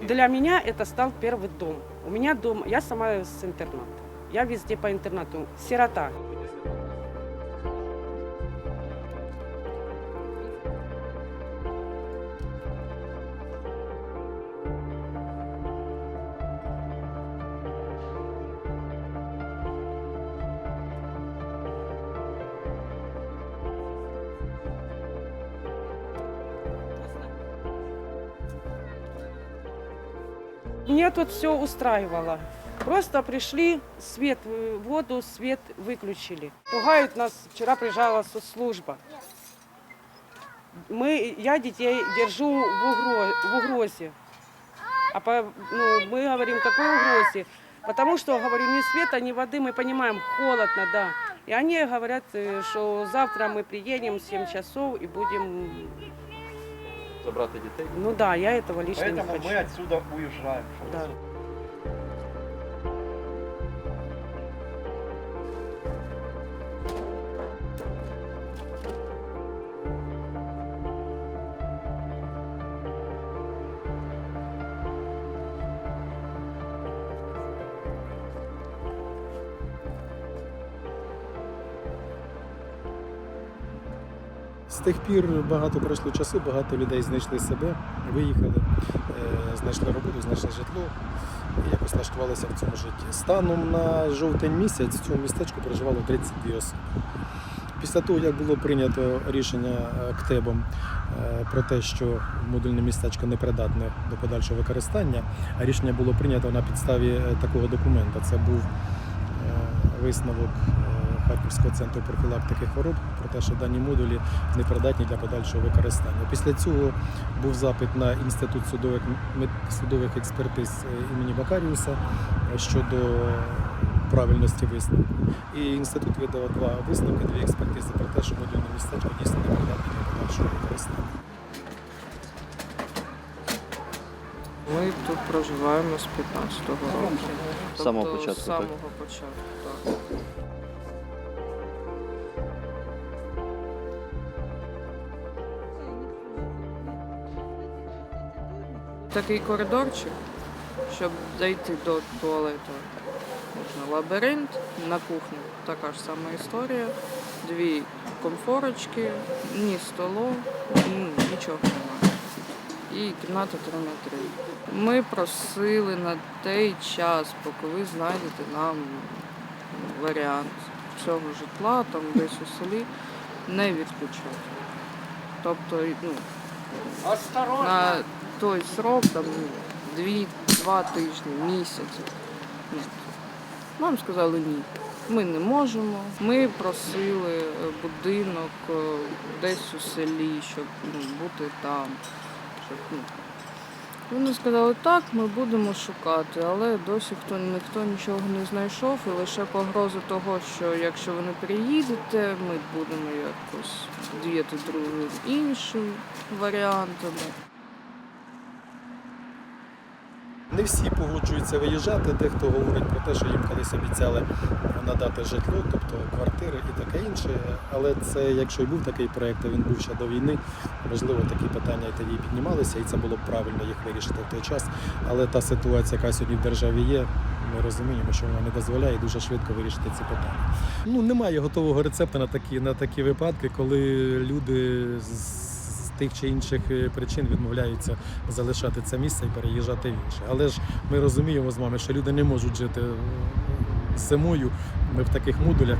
Для меня это стал первый дом. У меня дом, я сама с интерната. Я везде по интернату. Сирота. Мне тут все устраивало. Просто пришли, свет, э, воду, свет выключили. Пугают нас. Вчера приезжала соцслужба. Мы, я детей держу в, угро- в угрозе. А по, ну, мы говорим, какой угрозе? Потому что, говорю, ни света, ни воды, мы понимаем, холодно, да. И они говорят, э, что завтра мы приедем в 7 часов и будем... Забрати дітей. Ну да, я этого лично не Поэтому хочу. мы отсюда уезжаем. Да. З тих пір багато пройшло часу, багато людей знайшли себе, виїхали, е, знайшли роботу, знайшли житло якось влаштувалися в цьому житті. Станом на жовтень місяць в цьому містечку проживало 32 особи. Після того, як було прийнято рішення е, КТЕБом е, про те, що модульне містечко не придатне до подальшого використання, а рішення було прийнято на підставі такого документа. Це був висновок Харківського центру профілактики хвороб про те, що дані модулі не придатні для подальшого використання. Після цього був запит на інститут судових судових експертиз е, імені Бакаріуса е, щодо правильності висновку. І інститут видав два висновки, дві експертизи про те, що модульне містечко дійсно не придатне для подальшого використання. Ми тут проживаємо з 15-го року. З самого Тобто початку, З так? самого початку, Такий коридорчик, щоб зайти до туалету. Можна лабіринт, на кухню така ж сама історія. Дві комфорочки, ні столу, нічого немає і кімната 3 на 3. Ми просили на той час, поки ви знайдете нам варіант цього житла, там десь у селі, не відключати. Тобто, ну, на той срок, там дві, два тижні, місяць. Ні. Нам сказали ні. Ми не можемо. Ми просили е, будинок е, десь у селі, щоб ну, бути там. Щоб, ну. Вони сказали, так, ми будемо шукати, але досі хто ніхто нічого не знайшов, і лише погроза того, що якщо ви не приїдете, ми будемо якось діяти другим іншим варіантами. Не всі погоджуються виїжджати, дехто говорить про те, що їм колись обіцяли надати житло, тобто квартири і таке інше. Але це, якщо і був такий проєкт, то він був ще до війни. Можливо, такі питання і тоді піднімалися, і це було б правильно їх вирішити в той час. Але та ситуація, яка сьогодні в державі є, ми розуміємо, що вона не дозволяє дуже швидко вирішити ці питання. Ну немає готового рецепту на такі, на такі випадки, коли люди з тих чи інших е, причин відмовляються залишати це місце і переїжджати в інше. Але ж ми розуміємо з вами, що люди не можуть жити е, зимою в таких модулях.